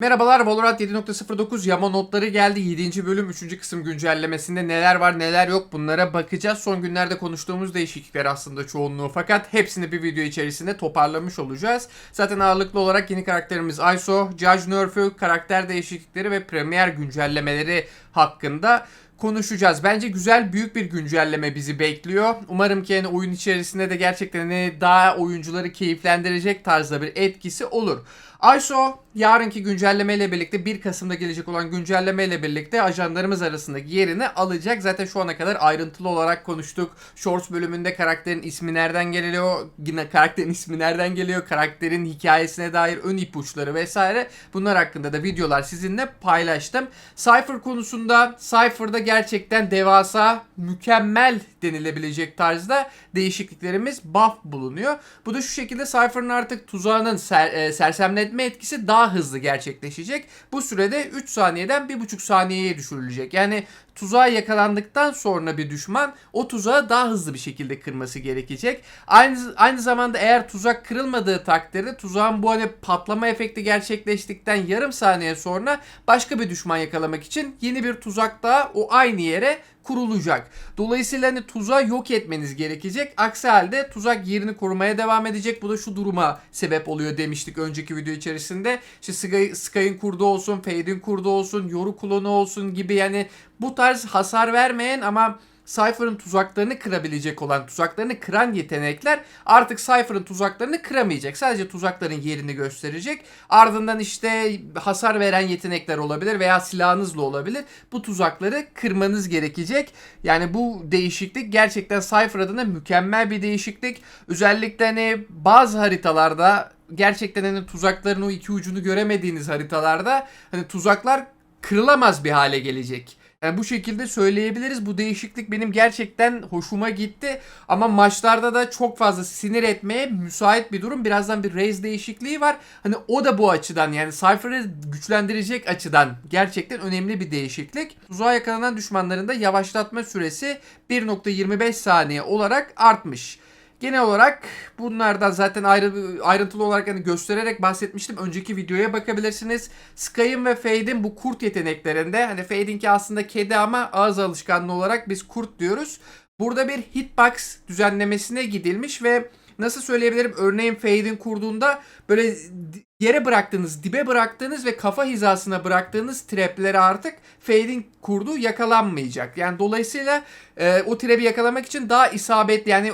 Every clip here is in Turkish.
Merhabalar Valorant 7.09 yama notları geldi. 7. bölüm 3. kısım güncellemesinde neler var neler yok bunlara bakacağız. Son günlerde konuştuğumuz değişiklikler aslında çoğunluğu fakat hepsini bir video içerisinde toparlamış olacağız. Zaten ağırlıklı olarak yeni karakterimiz ISO, Judge Nerf'ü, karakter değişiklikleri ve premier güncellemeleri hakkında konuşacağız. Bence güzel büyük bir güncelleme bizi bekliyor. Umarım ki yani oyun içerisinde de gerçekten hani daha oyuncuları keyiflendirecek tarzda bir etkisi olur. ISO yarınki güncellemeyle birlikte 1 Kasım'da gelecek olan güncellemeyle birlikte ajanlarımız arasındaki yerini alacak. Zaten şu ana kadar ayrıntılı olarak konuştuk. Shorts bölümünde karakterin ismi nereden geliyor, yine karakterin ismi nereden geliyor, karakterin hikayesine dair ön ipuçları vesaire bunlar hakkında da videolar sizinle paylaştım. Cypher konusunda Cypher'da gerçekten devasa, mükemmel denilebilecek tarzda değişikliklerimiz buff bulunuyor. Bu da şu şekilde Cypher'ın artık tuzağının ser, e, sersemletme etkisi daha hızlı gerçekleşecek. Bu sürede 3 saniyeden 1,5 saniyeye düşürülecek. Yani tuzağa yakalandıktan sonra bir düşman o tuzağı daha hızlı bir şekilde kırması gerekecek. Aynı aynı zamanda eğer tuzak kırılmadığı takdirde tuzağın bu hani patlama efekti gerçekleştikten yarım saniye sonra başka bir düşman yakalamak için yeni bir tuzak daha o aynı yere kurulacak. Dolayısıyla hani tuzağı yok etmeniz gerekecek. Aksi halde tuzak yerini korumaya devam edecek. Bu da şu duruma sebep oluyor demiştik önceki video içerisinde. İşte Sky, kurdu olsun, Fade'in kurdu olsun, Yoru klonu olsun gibi yani bu tarz hasar vermeyen ama Cypher'ın tuzaklarını kırabilecek olan, tuzaklarını kıran yetenekler artık Cypher'ın tuzaklarını kıramayacak. Sadece tuzakların yerini gösterecek. Ardından işte hasar veren yetenekler olabilir veya silahınızla olabilir. Bu tuzakları kırmanız gerekecek. Yani bu değişiklik gerçekten Cypher adına mükemmel bir değişiklik. Özellikle hani bazı haritalarda gerçekten hani tuzakların o iki ucunu göremediğiniz haritalarda hani tuzaklar kırılamaz bir hale gelecek. Yani bu şekilde söyleyebiliriz. Bu değişiklik benim gerçekten hoşuma gitti. Ama maçlarda da çok fazla sinir etmeye müsait bir durum. Birazdan bir raise değişikliği var. Hani o da bu açıdan yani Cypher'ı güçlendirecek açıdan gerçekten önemli bir değişiklik. Tuzağa yakalanan düşmanların da yavaşlatma süresi 1.25 saniye olarak artmış. Genel olarak bunlardan zaten ayrı, ayrıntılı olarak hani göstererek bahsetmiştim. Önceki videoya bakabilirsiniz. Sky'ın ve Fade'in bu kurt yeteneklerinde hani Fade'inki aslında kedi ama ağız alışkanlığı olarak biz kurt diyoruz. Burada bir hitbox düzenlemesine gidilmiş ve nasıl söyleyebilirim örneğin Fade'in kurduğunda böyle yere bıraktığınız, dibe bıraktığınız ve kafa hizasına bıraktığınız trapleri artık Fade'in kurduğu yakalanmayacak. Yani dolayısıyla e, o trap'i yakalamak için daha isabetli yani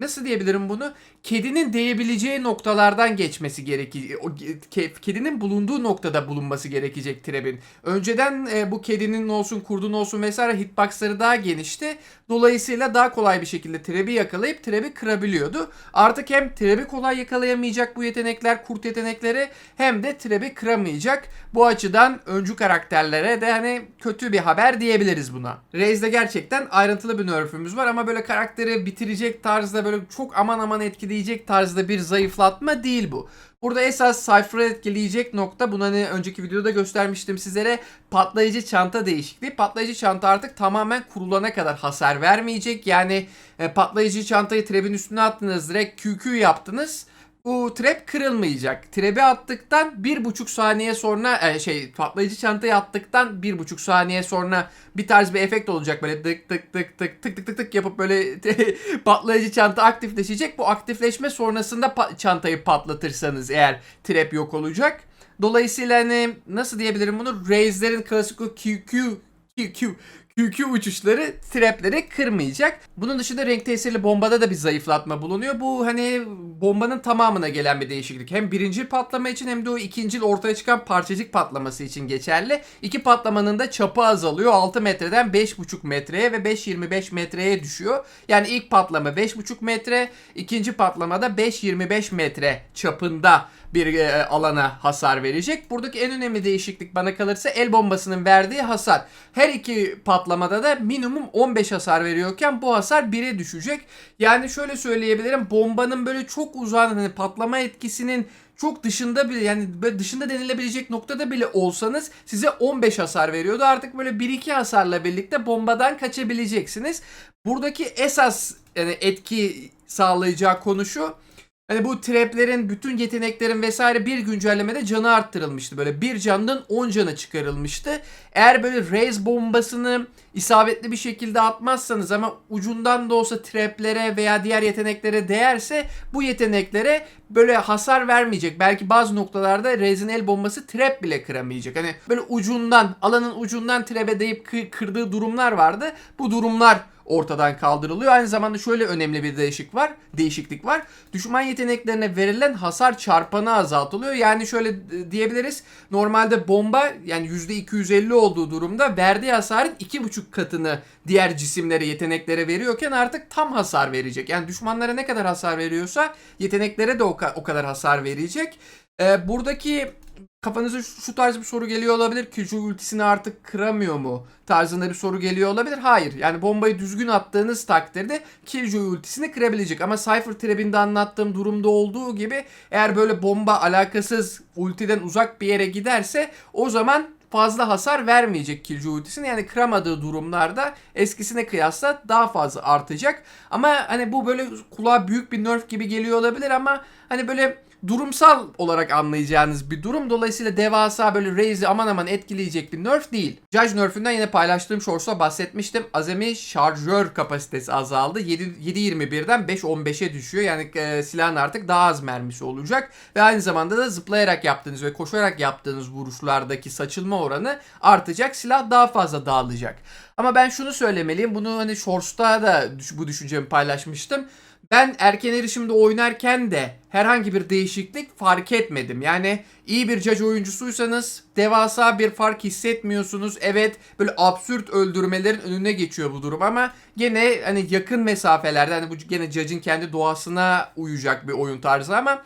nasıl diyebilirim bunu? Kedinin değebileceği noktalardan geçmesi ke- kedinin bulunduğu noktada bulunması gerekecek trebin. Önceden e, bu kedinin olsun, kurdun olsun vesaire hitboxları daha genişti. Dolayısıyla daha kolay bir şekilde trebi yakalayıp trebi kırabiliyordu. Artık hem trebi kolay yakalayamayacak bu yetenekler, kurt yetenekleri hem de trebi kıramayacak. Bu açıdan öncü karakterlere de hani kötü bir haber diyebiliriz buna. Raze'de gerçekten ayrıntılı bir nerf'ümüz var ama böyle karakteri bitirecek tarzda böyle çok aman aman etkileyecek tarzda bir zayıflatma değil bu. Burada esas Cypher'ı etkileyecek nokta bunu hani önceki videoda göstermiştim sizlere patlayıcı çanta değişikliği. Patlayıcı çanta artık tamamen kurulana kadar hasar vermeyecek. Yani e, patlayıcı çantayı trebin üstüne attınız direkt QQ yaptınız bu trap kırılmayacak. Trap'i attıktan 1,5 saniye sonra e, şey patlayıcı çantayı attıktan 1,5 saniye sonra bir tarz bir efekt olacak böyle tık tık tık tık tık tık tık, tık yapıp böyle patlayıcı çanta aktifleşecek. Bu aktifleşme sonrasında pa- çantayı patlatırsanız eğer trap yok olacak. Dolayısıyla hani nasıl diyebilirim bunu? Raze'lerin klasik QQ QQ QQ uçuşları trapleri kırmayacak. Bunun dışında renk tesirli bombada da bir zayıflatma bulunuyor. Bu hani bombanın tamamına gelen bir değişiklik. Hem birinci patlama için hem de o ikinci ortaya çıkan parçacık patlaması için geçerli. İki patlamanın da çapı azalıyor. 6 metreden 5,5 metreye ve 5,25 metreye düşüyor. Yani ilk patlama 5,5 metre, ikinci patlamada 5,25 metre çapında bir e, alana hasar verecek. Buradaki en önemli değişiklik bana kalırsa el bombasının verdiği hasar. Her iki patlamada da minimum 15 hasar veriyorken bu hasar 1'e düşecek. Yani şöyle söyleyebilirim bombanın böyle çok uzağın hani patlama etkisinin çok dışında bile yani böyle dışında denilebilecek noktada bile olsanız size 15 hasar veriyordu. Artık böyle 1-2 hasarla birlikte bombadan kaçabileceksiniz. Buradaki esas yani etki sağlayacağı konu şu Hani bu traplerin, bütün yeteneklerin vesaire bir güncellemede canı arttırılmıştı. Böyle bir candan 10 canı çıkarılmıştı. Eğer böyle raise bombasını isabetli bir şekilde atmazsanız ama ucundan da olsa traplere veya diğer yeteneklere değerse bu yeteneklere böyle hasar vermeyecek. Belki bazı noktalarda Raise'in el bombası trap bile kıramayacak. Hani böyle ucundan, alanın ucundan trap'e deyip kı- kırdığı durumlar vardı. Bu durumlar ortadan kaldırılıyor. Aynı zamanda şöyle önemli bir değişik var, değişiklik var. Düşman yeteneklerine verilen hasar çarpanı azaltılıyor. Yani şöyle e, diyebiliriz. Normalde bomba yani %250 olduğu durumda verdiği hasarın 2,5 katını diğer cisimlere, yeteneklere veriyorken artık tam hasar verecek. Yani düşmanlara ne kadar hasar veriyorsa yeteneklere de o, ka- o kadar hasar verecek. Ee, buradaki kafanıza şu şu tarz bir soru geliyor olabilir. Killjoy ultisini artık kıramıyor mu? Tarzında bir soru geliyor olabilir. Hayır. Yani bombayı düzgün attığınız takdirde Killjoy ultisini kırabilecek. Ama Cypher Trap'inde anlattığım durumda olduğu gibi eğer böyle bomba alakasız ultiden uzak bir yere giderse o zaman fazla hasar vermeyecek Killjoy ultisini. Yani kıramadığı durumlarda eskisine kıyasla daha fazla artacak. Ama hani bu böyle kulağa büyük bir nerf gibi geliyor olabilir ama hani böyle durumsal olarak anlayacağınız bir durum. Dolayısıyla devasa böyle Raze'i aman aman etkileyecek bir nerf değil. Judge nerf'ünden yine paylaştığım shorts'ta bahsetmiştim. Azami şarjör kapasitesi azaldı. 7 7.21'den 5.15'e düşüyor. Yani e, silahın artık daha az mermisi olacak. Ve aynı zamanda da zıplayarak yaptığınız ve koşarak yaptığınız vuruşlardaki saçılma oranı artacak. Silah daha fazla dağılacak. Ama ben şunu söylemeliyim. Bunu hani shorts'ta da bu düşüncemi paylaşmıştım. Ben erken erişimde oynarken de herhangi bir değişiklik fark etmedim. Yani iyi bir judge oyuncusuysanız devasa bir fark hissetmiyorsunuz. Evet böyle absürt öldürmelerin önüne geçiyor bu durum ama gene hani yakın mesafelerde hani bu gene judge'ın kendi doğasına uyacak bir oyun tarzı ama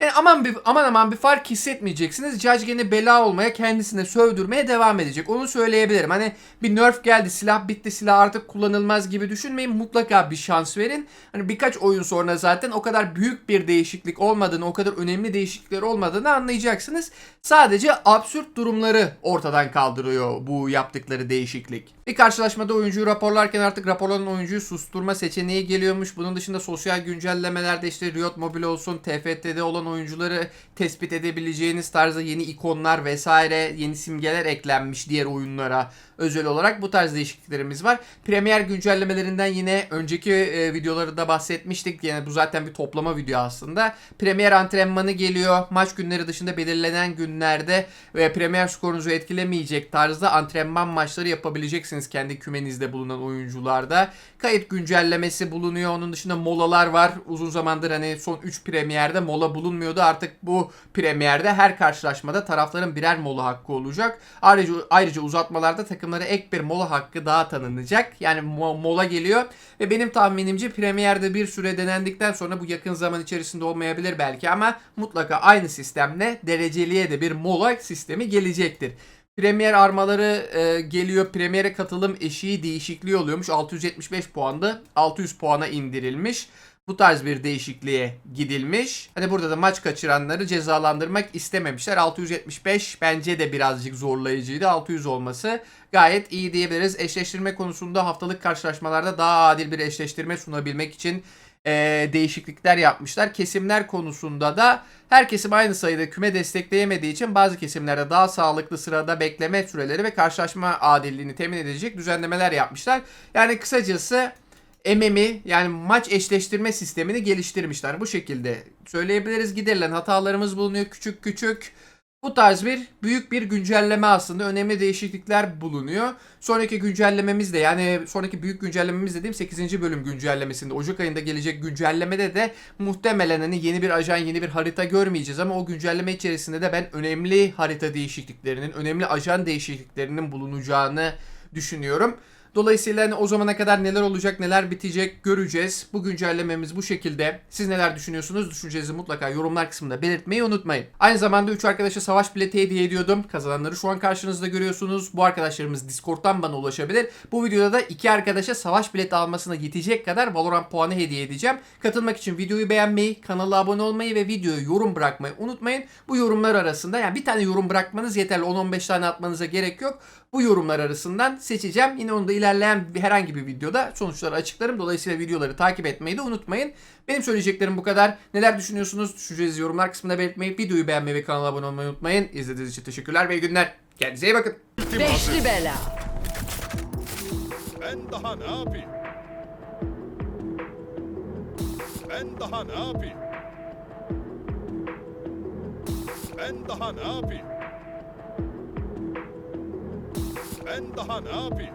yani aman bir aman aman bir fark hissetmeyeceksiniz. Judge gene bela olmaya, kendisine sövdürmeye devam edecek. Onu söyleyebilirim. Hani bir nerf geldi, silah bitti, silah artık kullanılmaz gibi düşünmeyin. Mutlaka bir şans verin. Hani birkaç oyun sonra zaten o kadar büyük bir değişiklik olmadığını, o kadar önemli değişiklikler olmadığını anlayacaksınız. Sadece absürt durumları ortadan kaldırıyor bu yaptıkları değişiklik. Bir karşılaşmada oyuncuyu raporlarken artık raporlanan oyuncuyu susturma seçeneği geliyormuş. Bunun dışında sosyal güncellemelerde işte Riot Mobile olsun, TFT'de olan oyuncuları tespit edebileceğiniz tarzda yeni ikonlar vesaire, yeni simgeler eklenmiş diğer oyunlara özel olarak bu tarz değişikliklerimiz var. Premier güncellemelerinden yine önceki e, videolarda bahsetmiştik. Yani bu zaten bir toplama video aslında. Premier antrenmanı geliyor. Maç günleri dışında belirlenen günlerde ve Premier skorunuzu etkilemeyecek tarzda antrenman maçları yapabileceksiniz kendi kümenizde bulunan oyuncularda. Kayıt güncellemesi bulunuyor. Onun dışında molalar var. Uzun zamandır hani son 3 Premier'de mola bulunmuyordu. Artık bu Premier'de her karşılaşmada tarafların birer mola hakkı olacak. Ayrıca ayrıca uzatmalarda takımlara ek bir mola hakkı daha tanınacak. Yani mo- mola geliyor ve benim tahminimce Premier'de bir süre denendikten sonra bu yakın zaman içerisinde olmayabilir belki ama mutlaka aynı sistemle dereceliye de bir mola sistemi gelecektir. Premier armaları e, geliyor. Premier'e katılım eşiği değişikliği oluyormuş. 675 puandı. 600 puana indirilmiş. Bu tarz bir değişikliğe gidilmiş. Hani burada da maç kaçıranları cezalandırmak istememişler. 675 bence de birazcık zorlayıcıydı. 600 olması gayet iyi diyebiliriz. Eşleştirme konusunda haftalık karşılaşmalarda daha adil bir eşleştirme sunabilmek için e, değişiklikler yapmışlar. Kesimler konusunda da her kesim aynı sayıda küme destekleyemediği için bazı kesimlerde daha sağlıklı sırada bekleme süreleri ve karşılaşma adilliğini temin edecek düzenlemeler yapmışlar. Yani kısacası MM'i yani maç eşleştirme sistemini geliştirmişler. Bu şekilde söyleyebiliriz. Giderilen hatalarımız bulunuyor küçük küçük. Bu tarz bir büyük bir güncelleme aslında önemli değişiklikler bulunuyor. Sonraki güncellememiz de yani sonraki büyük güncellememiz dediğim 8. bölüm güncellemesinde Ocak ayında gelecek güncellemede de muhtemelen hani yeni bir ajan yeni bir harita görmeyeceğiz ama o güncelleme içerisinde de ben önemli harita değişikliklerinin önemli ajan değişikliklerinin bulunacağını düşünüyorum. Dolayısıyla hani o zamana kadar neler olacak, neler bitecek göreceğiz. Bu güncellememiz bu şekilde. Siz neler düşünüyorsunuz? Düşüncenizi mutlaka yorumlar kısmında belirtmeyi unutmayın. Aynı zamanda 3 arkadaşa savaş bileti hediye ediyordum. Kazananları şu an karşınızda görüyorsunuz. Bu arkadaşlarımız Discord'dan bana ulaşabilir. Bu videoda da 2 arkadaşa savaş bileti almasına yetecek kadar Valorant puanı hediye edeceğim. Katılmak için videoyu beğenmeyi, kanala abone olmayı ve videoya yorum bırakmayı unutmayın. Bu yorumlar arasında yani bir tane yorum bırakmanız yeterli. 10-15 tane atmanıza gerek yok. Bu yorumlar arasından seçeceğim. Yine onu da ilerleyen herhangi bir videoda sonuçları açıklarım. Dolayısıyla videoları takip etmeyi de unutmayın. Benim söyleyeceklerim bu kadar. Neler düşünüyorsunuz? Düşüncenizi yorumlar kısmında belirtmeyi, videoyu beğenmeyi ve kanala abone olmayı unutmayın. İzlediğiniz için teşekkürler ve iyi günler. Kendinize iyi bakın. Beşli bela. Ben daha ne yapayım? Ben daha ne yapayım? Ben daha ne yapayım? Ben daha ne yapayım?